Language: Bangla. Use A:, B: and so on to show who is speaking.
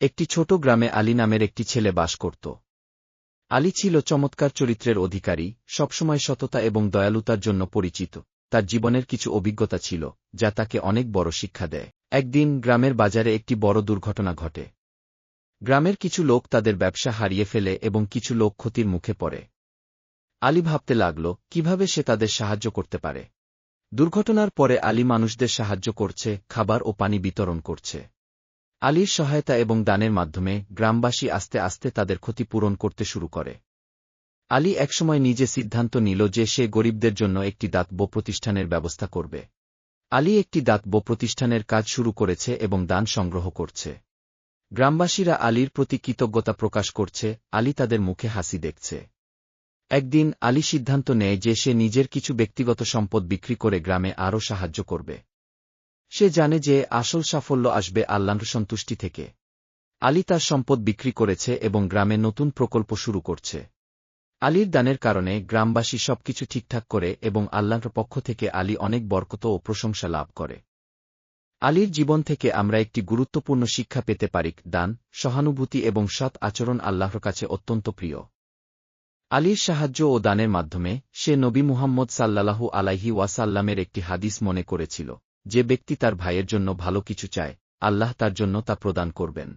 A: একটি ছোট গ্রামে আলী নামের একটি ছেলে বাস করত। আলী ছিল চমৎকার চরিত্রের অধিকারী, সবসময় সততা এবং দয়ালুতার জন্য পরিচিত। তার জীবনের কিছু অভিজ্ঞতা ছিল, যা তাকে অনেক বড় শিক্ষা দেয়। একদিন গ্রামের বাজারে একটি বড় দুর্ঘটনা ঘটে। গ্রামের কিছু লোক তাদের ব্যবসা হারিয়ে ফেলে এবং কিছু লোক ক্ষতির মুখে পড়ে। আলী ভাবতে লাগল, কীভাবে সে তাদের সাহায্য করতে পারে? দুর্ঘটনার পরে আলী মানুষদের সাহায্য করছে, খাবার ও পানি বিতরণ করছে। আলীর সহায়তা এবং দানের মাধ্যমে গ্রামবাসী আস্তে আস্তে তাদের ক্ষতি পূরণ করতে শুরু করে। আলী একসময় নিজে সিদ্ধান্ত নিল যে সে গরিবদের জন্য একটি দাতব্য প্রতিষ্ঠানের ব্যবস্থা করবে। আলী একটি দাতব্য প্রতিষ্ঠানের কাজ শুরু করেছে এবং দান সংগ্রহ করছে। গ্রামবাসীরা আলীর প্রতি কৃতজ্ঞতা প্রকাশ করছে, আলী তাদের মুখে হাসি দেখছে। একদিন আলী সিদ্ধান্ত নেয় যে সে নিজের কিছু ব্যক্তিগত সম্পদ বিক্রি করে গ্রামে আরও সাহায্য করবে। সে জানে যে আসল সাফল্য আসবে আল্লাহর সন্তুষ্টি থেকে। আলী তার সম্পদ বিক্রি করেছে এবং গ্রামে নতুন প্রকল্প শুরু করছে। আলীর দানের কারণে গ্রামবাসী সবকিছু ঠিকঠাক করে এবং আল্লাহর পক্ষ থেকে আলী অনেক বরকত ও প্রশংসা লাভ করে। আলীর জীবন থেকে আমরা একটি গুরুত্বপূর্ণ শিক্ষা পেতে পারি, দান, সহানুভূতি এবং সৎ আচরণ আল্লাহর কাছে অত্যন্ত প্রিয়। আলীর সাহায্য ও দানের মাধ্যমে সে নবী মুহাম্মদ সাল্লাল্লাহু আলাইহি ওয়াসাল্লামের একটি হাদিস মনে করেছিল। যে ব্যক্তি তার ভাইয়ের জন্য ভালো কিছু চায় আল্লাহ তার জন্য তা প্রদান করবেন।